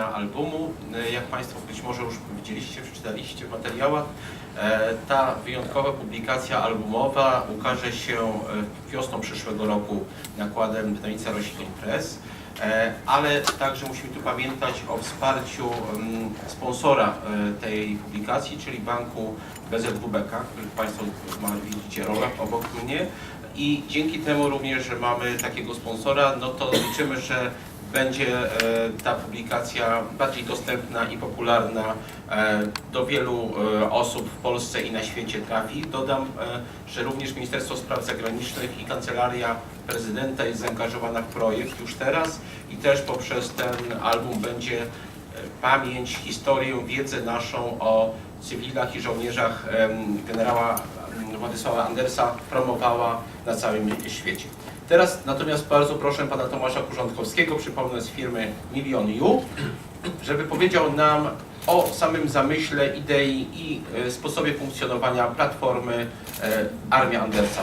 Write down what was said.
albumu. E, Jak Państwo być może już widzieliście, przeczytaliście w materiałach, e, ta wyjątkowa publikacja albumowa ukaże się e, wiosną przyszłego roku nakładem Wydawnictwa Roślin Press. Ale także musimy tu pamiętać o wsparciu mm, sponsora tej publikacji, czyli banku BZWBK, który Państwo widzicie rolę obok mnie. I dzięki temu również, że mamy takiego sponsora, no to liczymy, że będzie e, ta publikacja bardziej dostępna i popularna e, do wielu e, osób w Polsce i na świecie trafi. Dodam, że również Ministerstwo Spraw Zagranicznych i Kancelaria Prezydenta jest zaangażowana w projekt już teraz i też poprzez ten album będzie pamięć, historię, wiedzę naszą o cywilach i żołnierzach generała Władysława Andersa promowała na całym świecie. Teraz natomiast bardzo proszę pana Tomasza Kurządkowskiego, przypomnę z firmy Milion U, żeby powiedział nam o samym zamyśle, idei i e, sposobie funkcjonowania platformy e, Armia Andersa.